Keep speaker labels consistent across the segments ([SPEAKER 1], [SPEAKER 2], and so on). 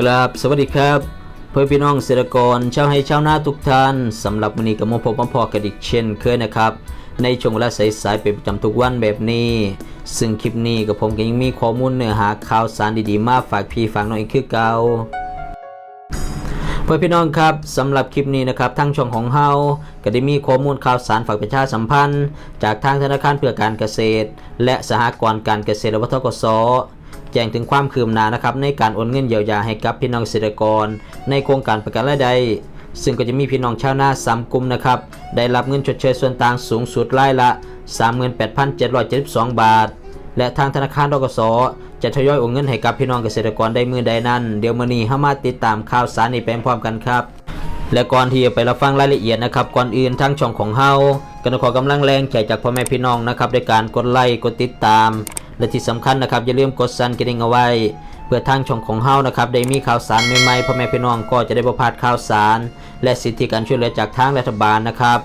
[SPEAKER 1] กราบสวัสดีครับ เพื่อนพี่น้องเกษตรกรชาวให้ชาวนาทุกท่านสำหรับวันนี้กับมาพบมาพอกันอีกเช่นเคยนะครับ ในช่วงเวลาสายๆเป็นประจำทุกวันแบบนี้ ซึ่งคลิปนี้กับผมก็ยังมีข้อมูลเนื้อหาข่าวสารดีๆ มาฝากพี่ฝากน้องอีกคือเก่าเพื่อนพี่น้องครับสำหรับคลิปนี้นะครับทั้งช่องของเฮาก็ได้มีข้อมูลข่าวสารฝากประชาสัมพันธ์ จากทางธนาคารเพื่อการเกษตร และสหกรณ์การเกษตรวัฒกส แจ้งถึงความคืบหน้านะครับในการโอนเงินเยียวยาให้กับพี่น้องเกษตรกร ในโครงการประกันรายได้ซึ่งก็จะมีพี่น้องชาวนาสามกลุ่มนะครับ ได้รับเงินชดเชยส่วนต่างสูงสุดรายละ 38,772 บาท และทางธนาคารดกสจะทยอยโอนเงินให้กับพี่น้องเกษตรกรได้มือใดนั้น เดี๋ยวมื้อนี้เฮามาติดตามข่าวสารนี้ไปพร้อมกันครับ และก่อนที่จะไปรับฟังรายละเอียดนะครับ ก่อนอื่นทั้งช่องของเฮาก็ต้องขอกำลังแรงใจจากพ่อแม่พี่น้องนะครับด้วยการกดไลค์กดติดตาม และที่สำคัญนะครับอย่าลืมกดสั่นกระดิ่งเอาไว้ เพื่อทางช่องของเฮานะครับได้มีข่าวสารใหม่ๆพ่อแม่พี่น้องก็จะได้บ่พาดข่าวสาร และสิทธิการช่วยเหลือจากทางรัฐบาลนะครับ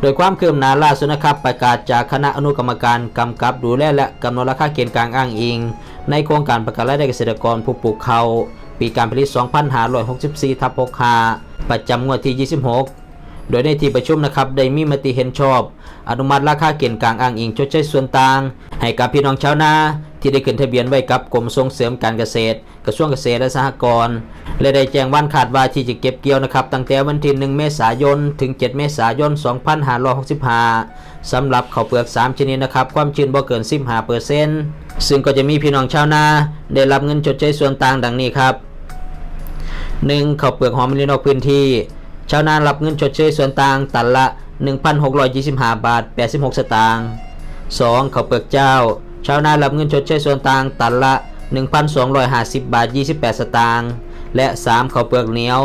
[SPEAKER 1] โดยความคืบหน้าล่าสุดนะครับ ประกาศจากคณะอนุกรรมการกำกับดูแลและกำหนดราคาเกณฑ์กลางอ้างอิง ในโครงการประกันรายได้เกษตรกรผู้ปลูกเขาวปีการผลิต 2564ทับ65ประจำงวดที่ 26 โดยในที่ประชุมนะครับได้มีมติเห็นชอบ อนุมัติราคาเกณฑ์กลางอ้างอิงชดเชยส่วนต่าง ให้กับพี่น้องชาวนาที่ได้ขึ้นทะเบียนไว้กับกรมส่งเสริมการเกษตร กระทรวงเกษตรและสหกรณ์และได้แจ้งวันขาดว่าที่จะเก็บเกี่ยวนะครับตั้งแต่วันที่ 1 เมษายน ถึง 7 เมษายน 2565สำหรับข้าวเปลือก 3 ชนิดนะครับ ความชื้นบ่เกิน 15%ซึ่งก็จะมีพี่น้องชาวนาได้รับเงินชดเชยส่วนต่างดังนี้ครับ 1. ข้าวเปลือกหอมมะลินอกพื้นที่ ชาวนารับเงินชดเชยส่วนต่างตันละ 1,625 บาท 86 สตางค์ 2. ข้าวเปลือกเจ้า ชาวนารับเงินชดเชยส่วนต่างตันละ 1,250 บาท 28 สตางค์ และ 3. ข้าวเปลือกเหนียว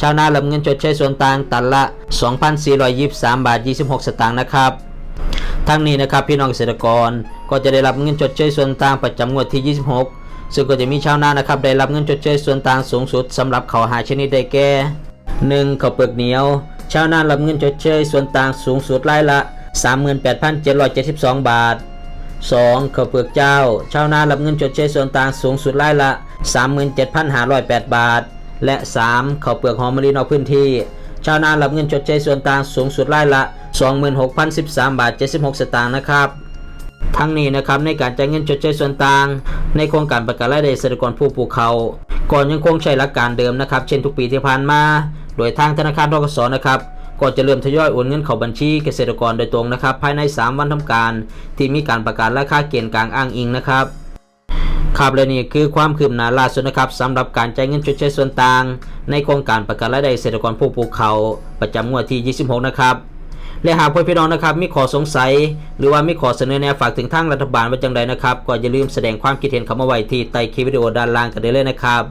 [SPEAKER 1] ชาวนารับเงินชดเชยส่วนต่างตันละ 2,423 บาท 26 สตางค์นะครับทั้งนี้นะครับพี่น้องเกษตรกรก็จะได้รับเงินชดเชยส่วนต่างประจำงวดที่ 26 ซึ่งก็จะมีชาวนานะครับได้รับเงินชดเชยส่วนต่างสูงสุดสำหรับเขาหาชนิดได้แก่ 1. ข้าวเปลือกเหนียว ชาวนารับเงินชดเชยส่วนต่างสูงสุดรายละ 38,772 บาท 2. ข้าวเปลือกเจ้า ชาวนารับเงินชดเชยส่วนต่างสูงสุดรายละ 37,508 บาท และ 3. ข้าวเปลือกหอมมะลินอกพื้นที่ ชาวนารับเงินชดเชยส่วนต่างสูงสุดรายละ 26,013 บาท 76 สตางค์นะครับทั้งนี้นะครับในการจ่ายเงินชดเชยส่วนต่าง ในโครงการประกันรายได้เกษตรกรผู้ปลูกเขาวก่อนยังคงใช้หลักการเดิมนะครับ เช่นทุกปีที่ผ่านมา โดยทางธนาคารทกสนะครับก็จะเริ่มทยอยโอนเงินเข้าบัญชีเกษตรกรโดยตรงนะครับ ภายใน 3 วันทำการ ที่มีการประกาศราคาเกณฑ์กลางอ้างอิงนะครับครับและนี่คือความคืบหน้าล่าสุดนะครับสำหรับการจ่ายเงินชดเชยส่วนต่าง ในโครงการประกันรายได้เกษตรกรผู้ปลูกเขาวประจำงวดที่ 26 นะครับและหากเพื่อนพี่น้องนะครับมีข้อสงสัย หรือว่ามีข้อเสนอแนะฝากถึงทางรัฐบาลว่าจังใดนะครับ ก็อย่าลืมแสดงความคิดเห็นเข้ามาไว้ที่ใต้คลิปวิดีโอด้านล่างกันได้เลยนะครับ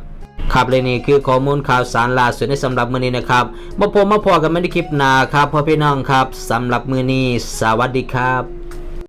[SPEAKER 1] ครับและนี่คือข้อมูลข่าวสารล่าสุดในสำหรับมื้อนี้นะครับมาพบมาพอกันใหม่ในคลิปหน้าครับพ่อพี่น้องครับสำหรับมื้อนี้ สวัสดีครับ